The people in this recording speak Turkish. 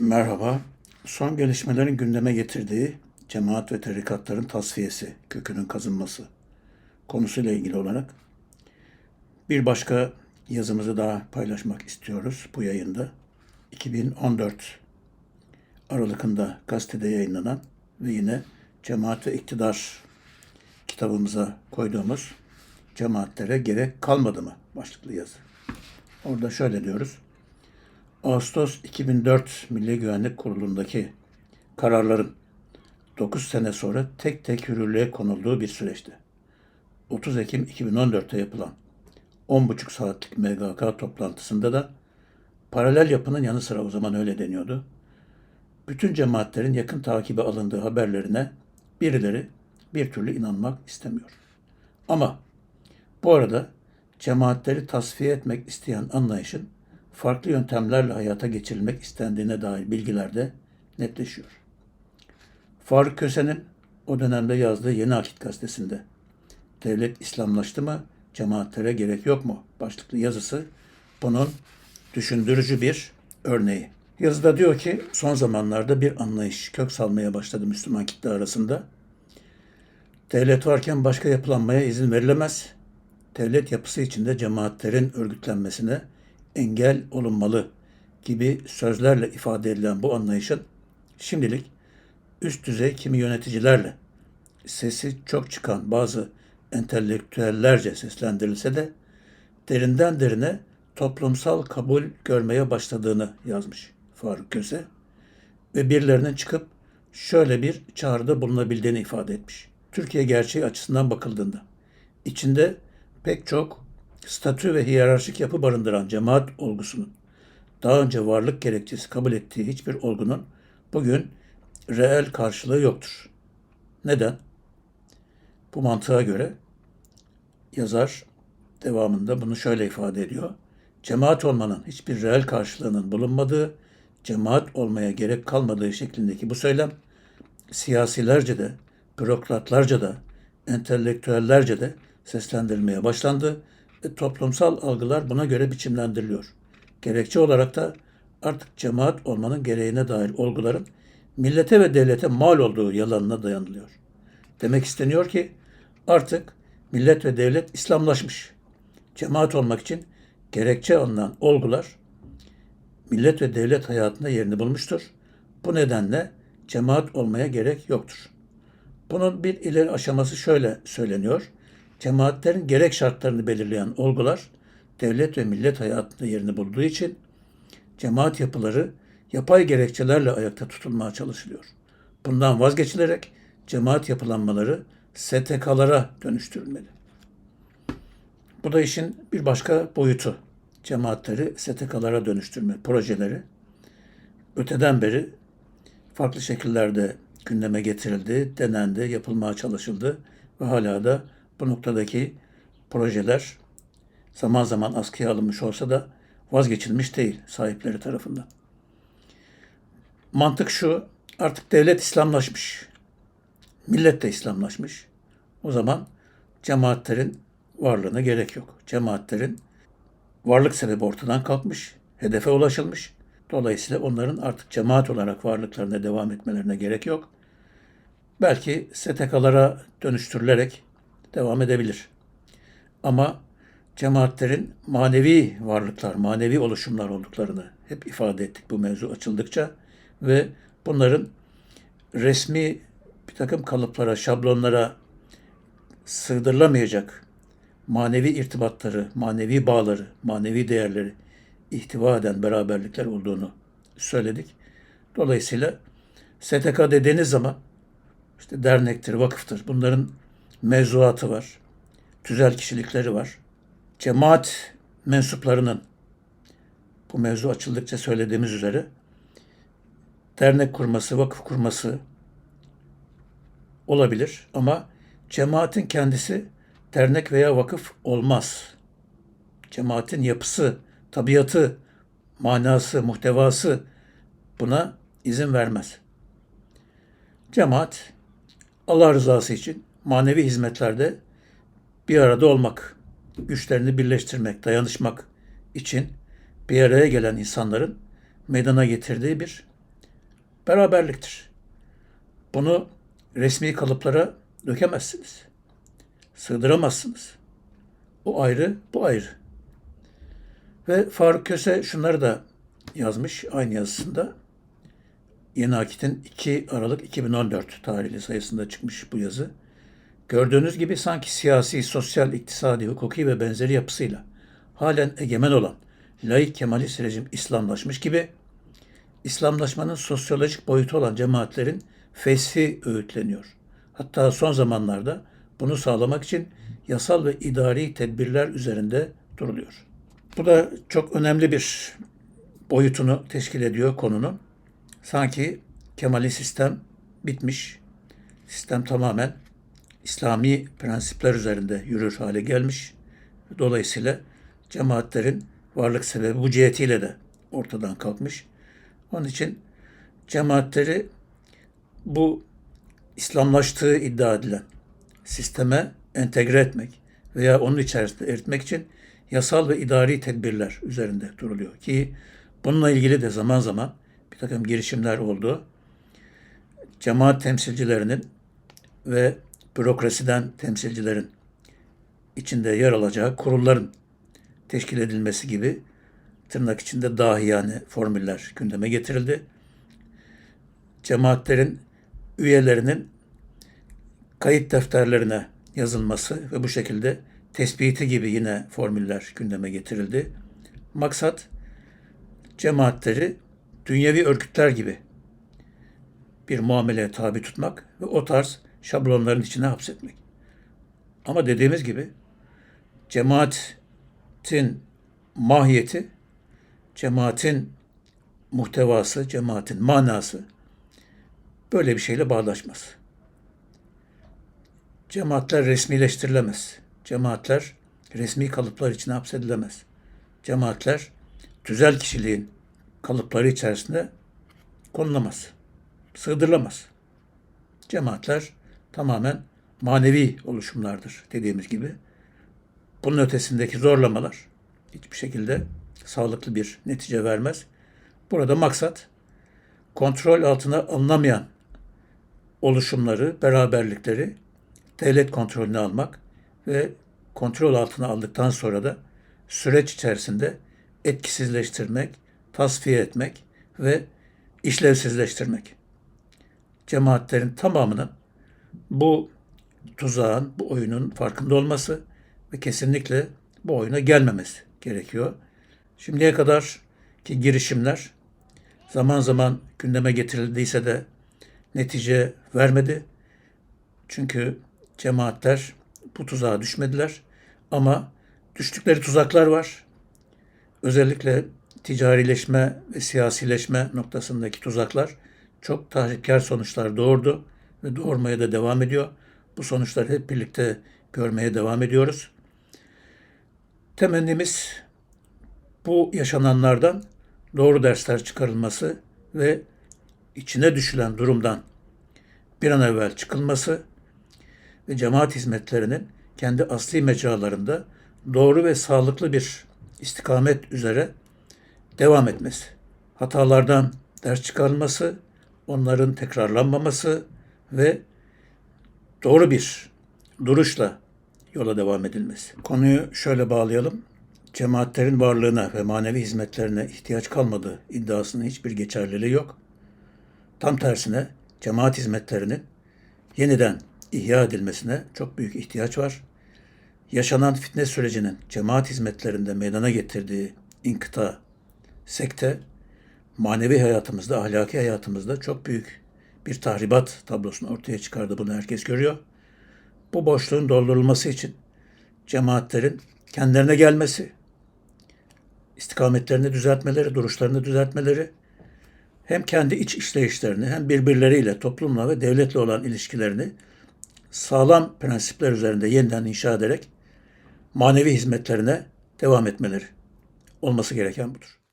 Merhaba. Son gelişmelerin gündeme getirdiği cemaat ve tarikatların tasfiyesi, kökünün kazınması konusuyla ilgili olarak bir başka yazımızı daha paylaşmak istiyoruz bu yayında. 2014 Aralık'ında gazetede yayınlanan ve yine Cemaat ve İktidar kitabımıza koyduğumuz cemaatlere gerek kalmadı mı başlıklı yazı. Orada şöyle diyoruz. Ağustos 2004 Milli Güvenlik Kurulu'ndaki kararların 9 sene sonra tek tek yürürlüğe konulduğu bir süreçte 30 Ekim 2014'te yapılan 10,5 saatlik MGK toplantısında da paralel yapının yanı sıra o zaman öyle deniyordu. Bütün cemaatlerin yakın takibe alındığı haberlerine birileri bir türlü inanmak istemiyor. Ama bu arada cemaatleri tasfiye etmek isteyen anlayışın farklı yöntemlerle hayata geçirilmek istendiğine dair bilgiler de netleşiyor. Faruk Köse'nin o dönemde yazdığı Yeni Akit gazetesinde devlet İslamlaştı mı, cemaatlere gerek yok mu başlıklı yazısı bunun düşündürücü bir örneği. Yazıda diyor ki son zamanlarda bir anlayış kök salmaya başladı Müslüman kitle arasında. Devlet varken başka yapılanmaya izin verilemez. Devlet yapısı içinde cemaatlerin örgütlenmesine engel olunmalı gibi sözlerle ifade edilen bu anlayışın şimdilik üst düzey kimi yöneticilerle sesi çok çıkan bazı entelektüellerce seslendirilse de derinden derine toplumsal kabul görmeye başladığını yazmış Faruk Köse ve birilerinin çıkıp şöyle bir çağrıda bulunabildiğini ifade etmiş. Türkiye gerçeği açısından bakıldığında içinde pek çok statü ve hiyerarşik yapı barındıran cemaat olgusunun daha önce varlık gerekçesi kabul ettiği hiçbir olgunun bugün reel karşılığı yoktur. Neden? Bu mantığa göre yazar devamında bunu şöyle ifade ediyor. Cemaat olmanın hiçbir reel karşılığının bulunmadığı, cemaat olmaya gerek kalmadığı şeklindeki bu söylem siyasilerce de, bürokratlarca da, entelektüellerce de seslendirilmeye başlandı toplumsal algılar buna göre biçimlendiriliyor. Gerekçe olarak da artık cemaat olmanın gereğine dair olguların millete ve devlete mal olduğu yalanına dayanılıyor. Demek isteniyor ki artık millet ve devlet İslamlaşmış. Cemaat olmak için gerekçe alınan olgular millet ve devlet hayatında yerini bulmuştur. Bu nedenle cemaat olmaya gerek yoktur. Bunun bir ileri aşaması şöyle söyleniyor. Cemaatlerin gerek şartlarını belirleyen olgular devlet ve millet hayatında yerini bulduğu için cemaat yapıları yapay gerekçelerle ayakta tutulmaya çalışılıyor. Bundan vazgeçilerek cemaat yapılanmaları STK'lara dönüştürülmeli. Bu da işin bir başka boyutu. Cemaatleri STK'lara dönüştürme projeleri öteden beri farklı şekillerde gündeme getirildi, denendi, yapılmaya çalışıldı ve hala da bu noktadaki projeler zaman zaman askıya alınmış olsa da vazgeçilmiş değil sahipleri tarafından. Mantık şu, artık devlet İslamlaşmış. Millet de İslamlaşmış. O zaman cemaatlerin varlığına gerek yok. Cemaatlerin varlık sebebi ortadan kalkmış, hedefe ulaşılmış. Dolayısıyla onların artık cemaat olarak varlıklarına devam etmelerine gerek yok. Belki STK'lara dönüştürülerek devam edebilir. Ama cemaatlerin manevi varlıklar, manevi oluşumlar olduklarını hep ifade ettik bu mevzu açıldıkça ve bunların resmi bir takım kalıplara, şablonlara sığdırılamayacak manevi irtibatları, manevi bağları, manevi değerleri ihtiva eden beraberlikler olduğunu söyledik. Dolayısıyla STK dediğiniz zaman işte dernektir, vakıftır. Bunların mevzuatı var. Tüzel kişilikleri var. Cemaat mensuplarının bu mevzu açıldıkça söylediğimiz üzere dernek kurması, vakıf kurması olabilir ama cemaatin kendisi dernek veya vakıf olmaz. Cemaatin yapısı, tabiatı, manası, muhtevası buna izin vermez. Cemaat Allah rızası için manevi hizmetlerde bir arada olmak, güçlerini birleştirmek, dayanışmak için bir araya gelen insanların meydana getirdiği bir beraberliktir. Bunu resmi kalıplara dökemezsiniz. Sığdıramazsınız. O ayrı, bu ayrı. Ve Faruk Köse şunları da yazmış aynı yazısında. Yeni Akit'in 2 Aralık 2014 tarihli sayısında çıkmış bu yazı. Gördüğünüz gibi sanki siyasi, sosyal, iktisadi, hukuki ve benzeri yapısıyla halen egemen olan laik Kemalist rejim İslamlaşmış gibi İslamlaşmanın sosyolojik boyutu olan cemaatlerin feshi öğütleniyor. Hatta son zamanlarda bunu sağlamak için yasal ve idari tedbirler üzerinde duruluyor. Bu da çok önemli bir boyutunu teşkil ediyor konunun. Sanki Kemali sistem bitmiş, sistem tamamen İslami prensipler üzerinde yürür hale gelmiş. Dolayısıyla cemaatlerin varlık sebebi bu cihetiyle de ortadan kalkmış. Onun için cemaatleri bu İslamlaştığı iddia edilen sisteme entegre etmek veya onun içerisinde eritmek için yasal ve idari tedbirler üzerinde duruluyor. Ki bununla ilgili de zaman zaman bir takım girişimler oldu. Cemaat temsilcilerinin ve bürokrasiden temsilcilerin içinde yer alacağı kurulların teşkil edilmesi gibi tırnak içinde dahiyane formüller gündeme getirildi. Cemaatlerin üyelerinin kayıt defterlerine yazılması ve bu şekilde tespiti gibi yine formüller gündeme getirildi. Maksat cemaatleri dünyevi örgütler gibi bir muameleye tabi tutmak ve o tarz şablonların içine hapsetmek. Ama dediğimiz gibi cemaatin mahiyeti, cemaatin muhtevası, cemaatin manası böyle bir şeyle bağdaşmaz. Cemaatler resmileştirilemez. Cemaatler resmi kalıplar içine hapsedilemez. Cemaatler tüzel kişiliğin kalıpları içerisinde konulamaz. Sığdırılamaz. Cemaatler tamamen manevi oluşumlardır dediğimiz gibi. Bunun ötesindeki zorlamalar hiçbir şekilde sağlıklı bir netice vermez. Burada maksat kontrol altına alınamayan oluşumları, beraberlikleri devlet kontrolüne almak ve kontrol altına aldıktan sonra da süreç içerisinde etkisizleştirmek, tasfiye etmek ve işlevsizleştirmek. Cemaatlerin tamamının bu tuzağın, bu oyunun farkında olması ve kesinlikle bu oyuna gelmemesi gerekiyor. Şimdiye kadar ki girişimler zaman zaman gündeme getirildiyse de netice vermedi. Çünkü cemaatler bu tuzağa düşmediler. Ama düştükleri tuzaklar var. Özellikle ticarileşme ve siyasileşme noktasındaki tuzaklar çok tahripkar sonuçlar doğurdu doğurmaya da devam ediyor. Bu sonuçları hep birlikte görmeye devam ediyoruz. Temennimiz bu yaşananlardan doğru dersler çıkarılması ve içine düşülen durumdan bir an evvel çıkılması ve cemaat hizmetlerinin kendi asli mecralarında doğru ve sağlıklı bir istikamet üzere devam etmesi. Hatalardan ders çıkarılması, onların tekrarlanmaması ve doğru bir duruşla yola devam edilmesi. Konuyu şöyle bağlayalım. Cemaatlerin varlığına ve manevi hizmetlerine ihtiyaç kalmadığı iddiasının hiçbir geçerliliği yok. Tam tersine cemaat hizmetlerinin yeniden ihya edilmesine çok büyük ihtiyaç var. Yaşanan fitne sürecinin cemaat hizmetlerinde meydana getirdiği inkıta, sekte, manevi hayatımızda, ahlaki hayatımızda çok büyük bir tahribat tablosunu ortaya çıkardı. Bunu herkes görüyor. Bu boşluğun doldurulması için cemaatlerin kendilerine gelmesi, istikametlerini düzeltmeleri, duruşlarını düzeltmeleri, hem kendi iç işleyişlerini hem birbirleriyle, toplumla ve devletle olan ilişkilerini sağlam prensipler üzerinde yeniden inşa ederek manevi hizmetlerine devam etmeleri olması gereken budur.